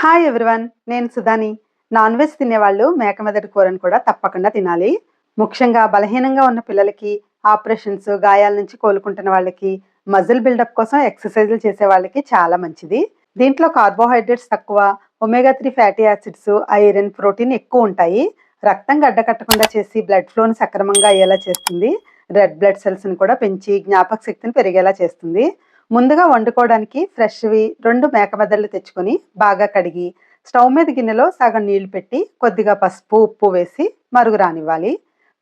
Hi everyone నేను సుధాని. Non veg తినేవాళ్ళు మేక మెదడు కూరను కూడా తప్పకుండా తినాలి. ముఖ్యంగా బలహీనంగా ఉన్న పిల్లలకి ఆపరేషన్స్ గాయాల నుంచి కోలుకుంటున్న వాళ్ళకి మజిల్ బిల్డప్ కోసం ఎక్సర్సైజులు చేసే వాళ్ళకి చాలా మంచిది. దీంట్లో కార్బోహైడ్రేట్స్ తక్కువ omega three fatty acids iron protein ఎక్కువ ఉంటాయి. రక్తం గడ్డకట్టకుండా చేసి బ్లడ్ ఫ్లోని సక్రమంగా అయ్యేలా చేస్తుంది. రెడ్ బ్లడ్ సెల్స్ని కూడా పెంచి జ్ఞాపక శక్తిని పెరిగేలా చేస్తుంది. ముందుగా వండుకోవడానికి ఫ్రెష్వి రెండు మేకమెదళ్ళు తెచ్చుకొని బాగా కడిగి స్టవ్ మీద గిన్నెలో సగం నీళ్ళు పెట్టి కొద్దిగా పసుపు ఉప్పు వేసి మరుగు రానివ్వాలి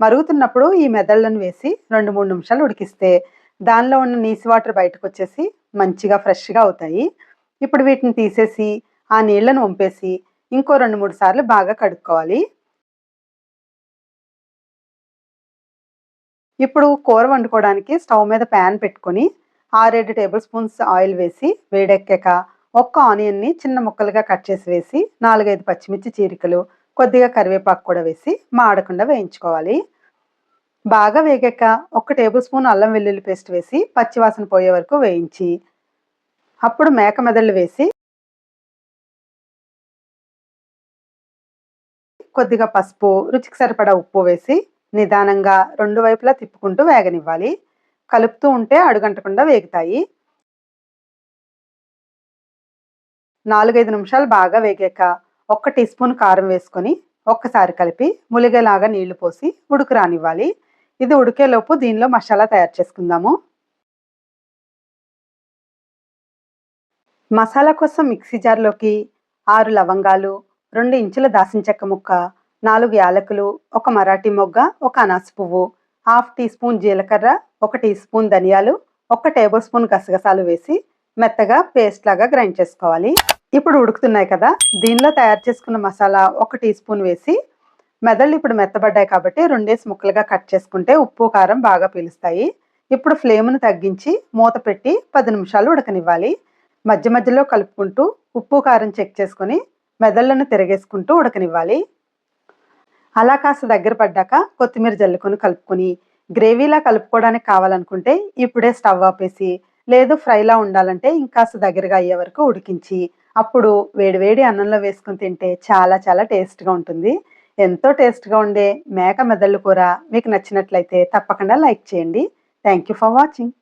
మరుగుతున్నప్పుడు ఈ మెదళ్ళను వేసి రెండు మూడు నిమిషాలు ఉడికిస్తే దానిలో ఉన్న నీసి వాటర్ బయటకు వచ్చేసి మంచిగా ఫ్రెష్గా అవుతాయి. ఇప్పుడు వీటిని తీసేసి ఆ నీళ్ళను వంపేసి ఇంకో రెండు మూడు సార్లు బాగా కడుక్కోవాలి. ఇప్పుడు కూర వండుకోవడానికి స్టవ్ మీద ప్యాన్ పెట్టుకొని ఆరేడు టేబుల్ స్పూన్స్ ఆయిల్ వేసి వేడెక్కాక ఒక్క ఆనియన్ని చిన్న ముక్కలుగా కట్ చేసి వేసి నాలుగైదు పచ్చిమిర్చి చీరికలు కొద్దిగా కరివేపాకు కూడా వేసి మాడకుండా వేయించుకోవాలి. బాగా వేగాక ఒక టేబుల్ స్పూన్ అల్లం వెల్లుల్లి పేస్ట్ వేసి పచ్చివాసన పోయే వరకు వేయించి అప్పుడు మేక మెదళ్ళు వేసి కొద్దిగా పసుపు రుచికి సరిపడా ఉప్పు వేసి నిదానంగా రెండు వైపులా తిప్పుకుంటూ వేగనివ్వాలి. కలుపుతూ ఉంటే అడుగంటకుండా వేగుతాయి. నాలుగైదు నిమిషాలు బాగా వేగాక ఒక్క టీ స్పూన్ కారం వేసుకొని ఒక్కసారి కలిపి ములిగేలాగా నీళ్ళు పోసి ఉడుకు రానివ్వాలి. ఇది ఉడికేలోపు దీనిలో మసాలా తయారు చేసుకుందాము. మసాలా కోసం మిక్సీ జార్లోకి ఆరు లవంగాలు రెండు ఇంచుల దాసిన చెక్క ముక్క నాలుగు యాలకులు ఒక మరాఠీ మొగ్గ ఒక అనాస పువ్వు హాఫ్ టీ స్పూన్ జీలకర్ర ఒక టీ స్పూన్ ధనియాలు ఒక టేబుల్ స్పూన్ గసగసాలు వేసి మెత్తగా పేస్ట్ లాగా గ్రైండ్ చేసుకోవాలి. ఇప్పుడు ఉడుకుతున్నాయి కదా దీనిలో తయారు చేసుకున్న మసాలా ఒక టీ స్పూన్ వేసి మెదళ్ళు ఇప్పుడు మెత్తబడ్డాయి కాబట్టి రెండేసి ముక్కలుగా కట్ చేసుకుంటే ఉప్పు కారం బాగా పీలుస్తాయి. ఇప్పుడు ఫ్లేమ్ను తగ్గించి మూత పెట్టి పది నిమిషాలు ఉడకనివ్వాలి. మధ్య మధ్యలో కలుపుకుంటూ ఉప్పు కారం చెక్ చేసుకొని మెదళ్ళను తిరగేసుకుంటూ ఉడకనివ్వాలి. అలా కాస్త దగ్గర పడ్డాక కొత్తిమీర జల్లుకొని కలుపుకొని గ్రేవీలా కలుపుకోవడానికి కావాలనుకుంటే ఇప్పుడే స్టవ్ ఆపేసి లేదు ఫ్రైలా ఉండాలంటే ఇంకాస్త దగ్గరగా అయ్యే వరకు ఉడికించి అప్పుడు వేడివేడి అన్నంలో వేసుకుని తింటే చాలా చాలా టేస్ట్గా ఉంటుంది. ఎంతో టేస్ట్గా ఉండే మేక మెదళ్ళు కూర మీకు నచ్చినట్లయితే తప్పకుండా లైక్ చేయండి. Thank you for watching.